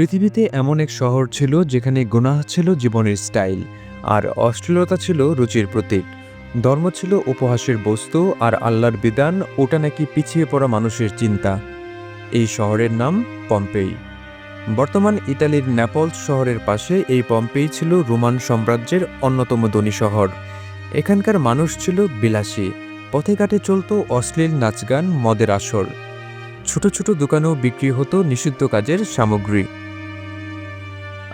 পৃথিবীতে এমন এক শহর ছিল যেখানে গুনাহ ছিল জীবনের স্টাইল, আর অশ্লীলতা ছিল রুচির প্রতীক। ধর্ম ছিল উপহাসের বস্তু, আর আল্লাহর বিধান, ওটা নাকি পিছিয়ে পড়া মানুষের চিন্তা। এই শহরের নাম পম্পেই। বর্তমান ইতালির ন্যাপলস শহরের পাশে এই পম্পেই ছিল রোমান সাম্রাজ্যের অন্যতম ধনী শহর। এখানকার মানুষ ছিল বিলাসী, পথে ঘাটে চলত অশ্লীল নাচগান মদের আসর। ছোট ছোট দোকানেও বিক্রি হতো নিষিদ্ধ কাজের সামগ্রী।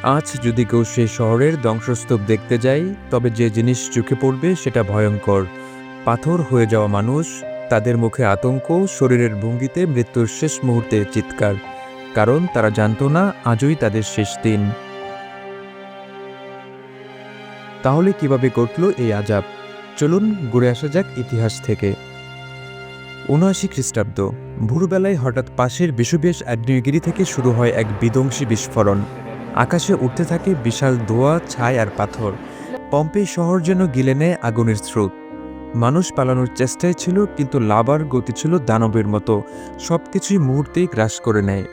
আজ যদি কেউ সেই শহরের ধ্বংসস্তূপ দেখতে যায়, তবে যে জিনিস চোখে পড়বে সেটা ভয়ঙ্কর। পাথর হয়ে যাওয়া মানুষ, তাদের মুখে আতঙ্ক, শরীরের ভঙ্গিতে মৃত্যুর শেষ মুহূর্তে চিৎকার। কারণ তারা জানতো না, আজই তাদের শেষ দিন। তাহলে কীভাবে ঘটল এই আজাব চলুন ঘুরে আসা যাক ইতিহাস থেকে। উনআশি খ্রিস্টাব্দ। ভোরবেলায় হঠাৎ পাশের বিষুবেশ আগ্নেয়গিরি থেকে শুরু হয় এক বিধ্বংসী বিস্ফোরণ। আকাশে উঠতে থাকে বিশাল ধোয়া, ছাই আর পাথর। পম্পেই শহর যেন গিলে নেয় আগুনের স্রোত। মানুষ পালানোর চেষ্টায় ছিল, কিন্তু লাভার গতি ছিল দানবের মতো। সব কিছুই মুহূর্তেই গ্রাস করে নেয়।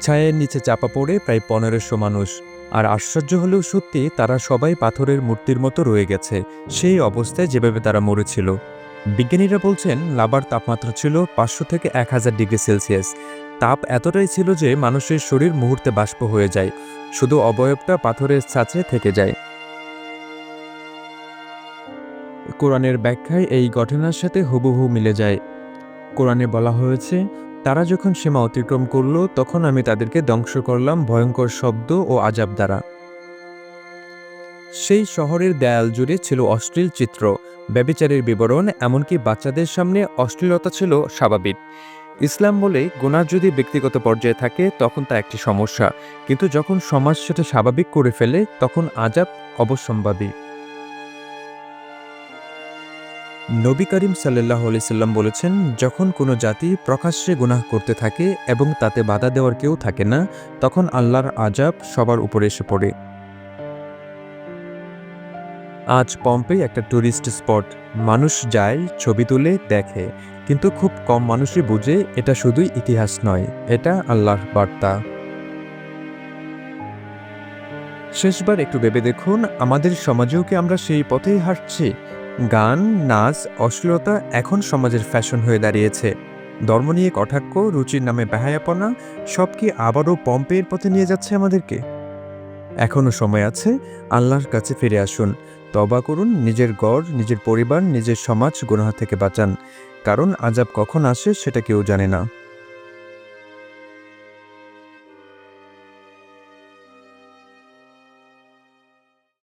ছায়ের নিচে চাপা পড়ে প্রায় পনেরোশো মানুষ। আর আশ্চর্য হলেও সত্যি, তারা সবাই পাথরের মূর্তির মতো রয়ে গেছে। সেই অবস্থায় যেভাবে তারা মরেছিল। বিজ্ঞানীরা বলছেন, লাভার তাপমাত্রা ছিল পাঁচশো থেকে এক হাজার ডিগ্রি সেলসিয়াস। তাপ এতটাই ছিল যে মানুষের শরীর মুহূর্তে বাষ্প হয়ে যায়। শুধু অবয়বটা পাথরের ছাঁচে থেকে যায়। কোরআনের ব্যাখ্যায় এই ঘটনার সাথে হুবহু মিলে যায়। কোরআনে বলা হয়েছে, তারা যখন সীমা অতিক্রম করল, তখন আমি তাদেরকে ধ্বংস করলাম ভয়ঙ্কর শব্দ ও আজাব দ্বারা। সেই শহরের দেয়াল জুড়ে ছিল অশ্লীল চিত্র। ব্যবিচারের বিবরণ, এমনকি বাচ্চাদের সামনে অশ্লীলতা ছিল স্বাভাবিক। ইসলাম বলে, গুনাহ যদি ব্যক্তিগত পর্যায়ে থাকে, তখন তা একটি সমস্যা। কিন্তু যখন সমাজ সেটা স্বাভাবিক করে ফেলে, তখন আজাব অবশ্যম্ভাবী। নবী করিম সাল্লাহ সাল্লাম বলেছেন, যখন কোনো জাতি প্রকাশ্যে গুনাহ করতে থাকে এবং তাতে বাধা দেওয়ার কেউ থাকে না, তখন আল্লাহর আজাব সবার উপরে এসে পড়ে। আজ পম্পে একটা ট্যুরিস্ট স্পট মানুষ যায়, ছবি তুলে, দেখে। কিন্তু খুব কম মানুষই বুঝে এটা শুধুই ইতিহাস নয়, এটা আল্লাহর বার্তা। শেষবার একটু ভেবে দেখুন, আমাদের সমাজেও কি আমরা সেই পথেই হাঁটছি? গান, নাচ, অশ্লীলতা এখন সমাজের ফ্যাশন হয়ে দাঁড়িয়েছে। ধর্ম নিয়ে কটাক্ষ, রুচির নামে বেহায়াপনা, সব কি আবারও পম্পের পথে নিয়ে যাচ্ছে আমাদেরকে? এখনও সময় আছে, আল্লাহর কাছে ফিরে আসুন। তবা করুন, নিজের গড়, নিজের পরিবার, নিজের সমাজ গুনহা থেকে বাঁচান। কারণ আজাব কখন আসে সেটা কেউ জানে না।